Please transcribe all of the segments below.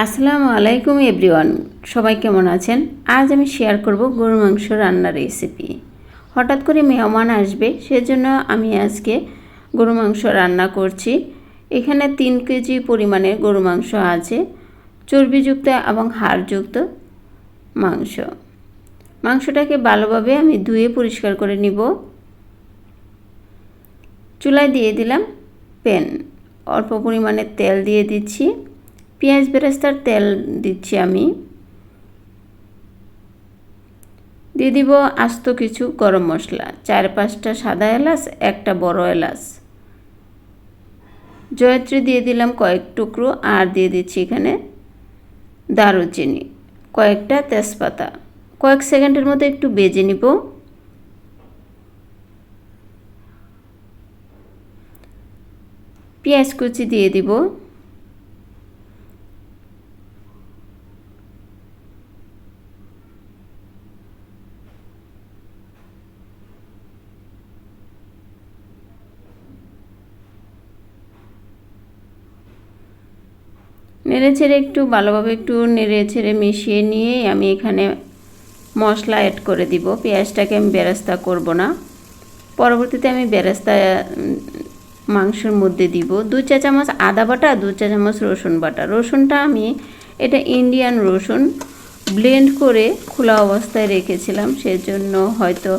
আসসালামু আলাইকুম এভরিওয়ান, সবাই কেমন আছেন? আজ আমি শেয়ার করব গরু মাংস রান্নার রেসিপি হঠাৎ করে মেহমান আসবে, সেজন্য আমি আজকে গরু মাংস রান্না করছি। এখানে তিন কেজি পরিমাণে গরু মাংস আছে, চর্বিযুক্ত এবং হাড়যুক্ত মাংস। মাংসটাকে ভালোভাবে আমি ধুয়ে পরিষ্কার করে নিব। চুলায় দিয়ে দিলাম প্যান অল্প পরিমাণে তেল দিয়ে দিচ্ছি। পেঁয়াজ বেরেস্তার তেল দিচ্ছি আমি। দিয়ে দিব আস্ত কিছু গরম মশলা। চার পাঁচটা সাদা এলাচ, একটা বড় এলাচ। জয়ত্রী দিয়ে দিলাম কয়েক টুকরো আর দিয়ে দিচ্ছি এখানে দারুচিনি, কয়েকটা তেজপাতা। কয়েক সেকেন্ডের মতো একটু বেজে নিব। পেঁয়াজ কুচি দিয়ে দিব। নেড়ে ছেড়ে একটু, ভালোভাবে একটু নেড়ে ছেড়ে মিশিয়ে নিয়ে আমি এখানে মশলা অ্যাড করে দিব। পেঁয়াজটাকে আমি বেরেস্তা করব না। পরবর্তীতে আমি বেরেস্তা মাংসের মধ্যে দিব। দু চা চামচ আদা বাটা, দু চা চামচ রসুন বাটা। রসুনটা আমি, এটা ইন্ডিয়ান রসুন ব্লেন্ড করে খোলা অবস্থায় রেখেছিলাম। সেজন্য হয়তো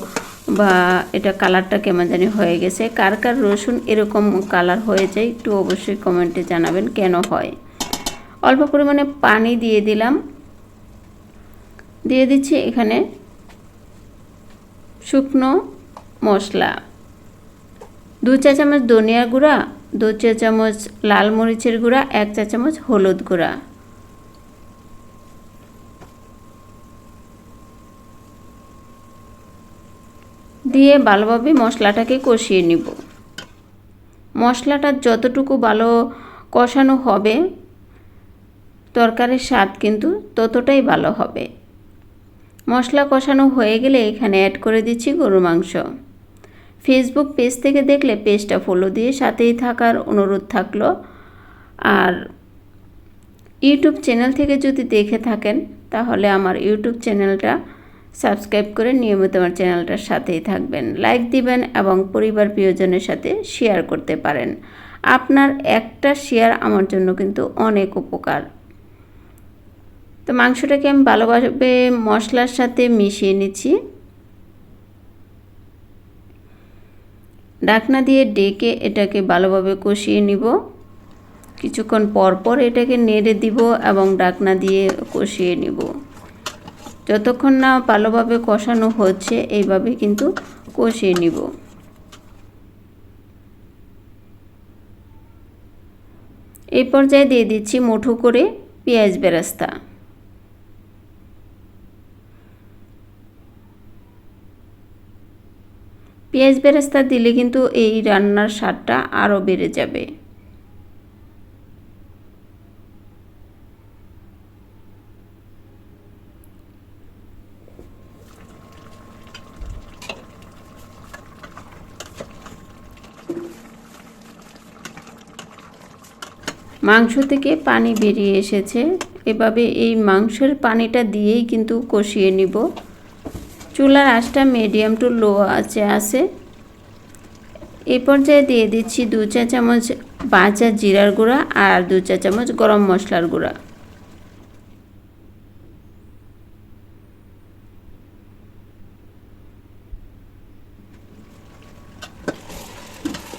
বা এটা কালারটা কেমন জানি হয়ে গেছে। কার কার রসুন এরকম কালার হয়ে যায়, একটু অবশ্যই কমেন্টে জানাবেন কেন হয়। অল্প পরিমাণে পানি দিয়ে দিলাম। দিয়ে দিচ্ছি এখানে শুকনো মশলা। দু চা চামচ ধনিয়ার গুঁড়া, দু চা চামচ লাল মরিচের গুঁড়া, এক চা চামচ হলুদ গুঁড়া। দিয়ে ভালোভাবে মশলাটাকে কষিয়ে নিব। মশলাটা যতটুকু ভালো কষানো হবে তরকারির স্বাদ কিন্তু ততটাই ভালো হবে। মশলা কষানো হয়ে গেলে এখানে অ্যাড করে দিচ্ছি গরু মাংস। ফেসবুক পেজ থেকে দেখলে পেজটা ফলো দিয়ে সাথেই থাকার অনুরোধ থাকল। আর ইউটিউব চ্যানেল থেকে যদি দেখে থাকেন, তাহলে আমার ইউটিউব চ্যানেলটা সাবস্ক্রাইব করে নিয়মিত আমার চ্যানেলটার সাথেই থাকবেন। লাইক দিবেন এবং পরিবার প্রিয়জনের সাথে শেয়ার করতে পারেন। আপনার একটা শেয়ার আমার জন্য কিন্তু অনেক উপকার। তো মাংসটাকে আমি ভালোভাবে মশলার সাথে মিশিয়ে নিচ্ছি। ডাকনা দিয়ে ডেকে এটাকে ভালোভাবে কষিয়ে নিব। কিছুক্ষণ পর পর এটাকে নেড়ে দিব এবং ডাকনা দিয়ে কষিয়ে নিব। যতক্ষণ না ভালোভাবে কষানো হচ্ছে, এইভাবে কিন্তু কষিয়ে নিব। এই পর্যায়ে দিয়ে দিচ্ছি মুঠো করে পেঁয়াজ বেরাস্তা। পেঁয়াজ বেরেস্তা দিলে কিন্তু এই রান্নার স্বাদটা আরও বেড়ে যাবে। মাংস থেকে পানি বেরিয়ে এসেছে। এভাবে এই মাংসের পানিটা দিয়েই কিন্তু কষিয়ে নিব। চুলার আঁচটা মিডিয়াম টু লো আছে আছে। এই পর্যায়ে দিয়ে দিচ্ছি দু চা চামচ বাঁচা জিরার গুঁড়া আর দু চা চামচ গরম মশলার গুঁড়া।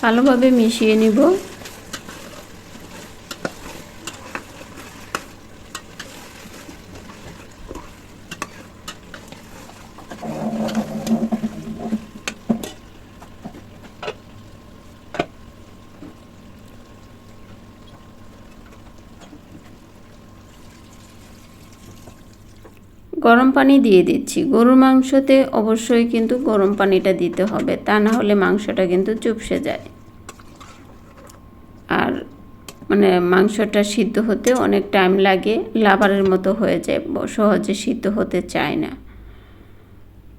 ভালোভাবে মিশিয়ে নিব। গরম পানি দিয়ে দিচ্ছি। গরুর মাংসতে অবশ্যই কিন্তু গরম পানিটা দিতে হবে, তা না হলে মাংসটা কিন্তু চুপসে যায়। আর মানে মাংসটা সিদ্ধ হতে অনেক টাইম লাগে লাভারের মতো হয়ে যায় সহজে সিদ্ধ হতে চায় না।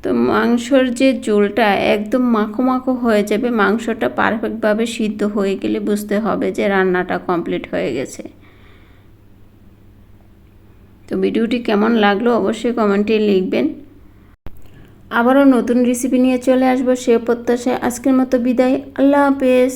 তো মাংসর যে জোলটা একদম মাখো মাখো হয়ে যাবে, মাংসটা পারফেক্টভাবে সিদ্ধ হয়ে গেলে বুঝতে হবে যে রান্নাটা কমপ্লিট হয়ে গেছে। ভিডিওটি কেমন লাগল অবশ্যই কমেন্টে লিখবেন। আবারও নতুন রেসিপি নিয়ে চলে আসব সে প্রত্যাশায় আজকের মতো বিদায়। আল্লাহ হাফেজ।